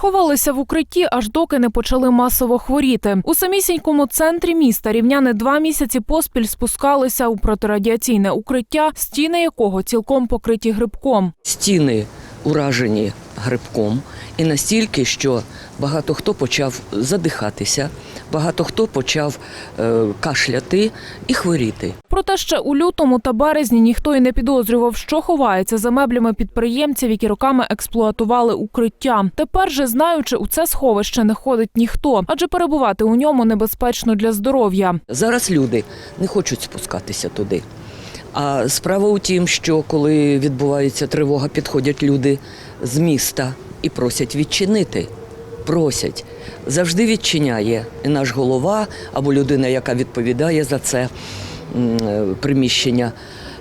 Ховалися в укритті, аж доки не почали масово хворіти. У самісінькому центрі міста рівняни два місяці поспіль спускалися у протирадіаційне укриття, стіни якого цілком покриті грибком. стіни уражені грибком, і настільки, що багато хто почав задихатися, багато хто почав е, кашляти і хворіти. Проте ще у лютому та березні ніхто й не підозрював, що ховається за меблями підприємців, які роками експлуатували укриття. Тепер же, знаючи, у це сховище не ходить ніхто, адже перебувати у ньому небезпечно для здоров'я. Зараз люди не хочуть спускатися туди. А справа у тім, що коли відбувається тривога, підходять люди з міста і просять відчинити. Просять. Завжди відчиняє і наш голова або людина, яка відповідає за це е, приміщення.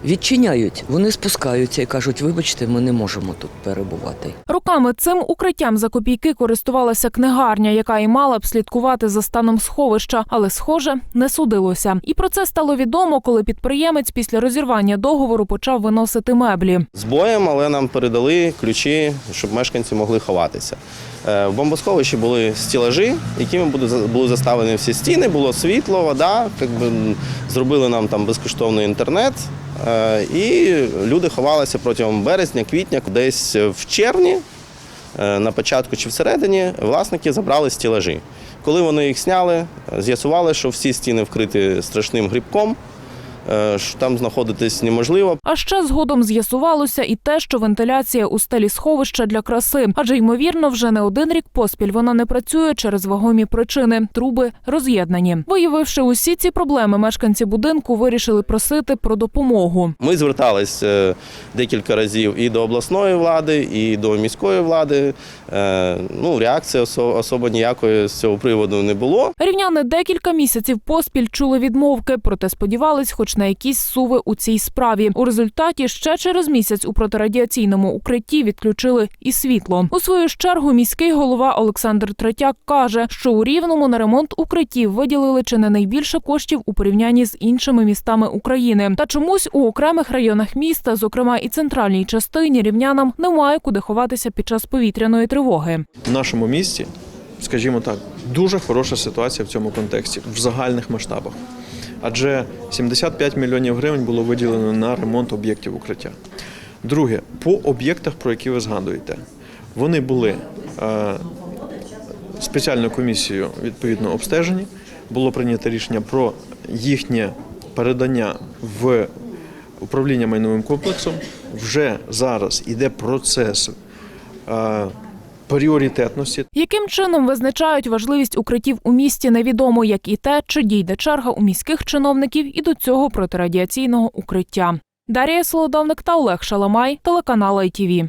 Відчиняють, вони спускаються і кажуть: вибачте, ми не можемо тут перебувати. Роками цим укриттям за копійки користувалася книгарня, яка і мала б слідкувати за станом сховища, але, схоже, не судилося. І про це стало відомо, коли підприємець після розірвання договору почав виносити меблі. з боєм, але нам передали ключі, щоб мешканці могли ховатися. Е, В бомбосховищі були стілажі, якими були- заставлені всі стіни, було світло, вода, якби зробили нам там безкоштовний інтернет. Е, І люди ховалися протягом березня, квітня, десь в червні, на початку чи всередині, власники забрали стілажі. Коли вони їх зняли, з'ясували, що всі стіни вкриті страшним грибком, е, що там знаходитись неможливо. А ще згодом з'ясувалося і те, що вентиляція у стелі сховища для краси, адже ймовірно, вже не один рік поспіль вона не працює через вагомі причини. Труби роз'єднані. Виявивши усі ці проблеми, мешканці будинку вирішили просити про допомогу. Ми звертались е, декілька разів і до обласної влади, і до міської влади. Е, Ну, реакції осо- особо ніякої з цього приводу не було. Рівняни декілька місяців поспіль чули відмовки, проте сподівались, хоч на якісь суви у цій справі. У результаті ще через місяць у протирадіаційному укритті відключили і світло. У свою чергу міський голова Олександр Третяк каже, що у рівному на ремонт укриттів виділили чи не найбільше коштів у порівнянні з іншими містами України. Та чомусь у окремих районах міста, зокрема і центральній частині, рівнянам немає куди ховатися під час повітряної тривоги. В нашому місті, скажімо так, дуже хороша ситуація в цьому контексті в загальних масштабах. Адже 75 мільйонів гривень було виділено на ремонт об'єктів укриття. Друге, по об'єктах, про які ви згадуєте, вони були е, спеціальною комісією відповідно обстежені. Було прийнято рішення про їхнє передання в управління майновим комплексом. Вже зараз іде процес е, пріоритетності. Яким чином визначають важливість укриттів у місті, невідомо, як і те, чи дійде черга у міських чиновників і до цього протирадіаційного укриття. Дарія Солодовник та Олег Шаламай, телеканал ITV.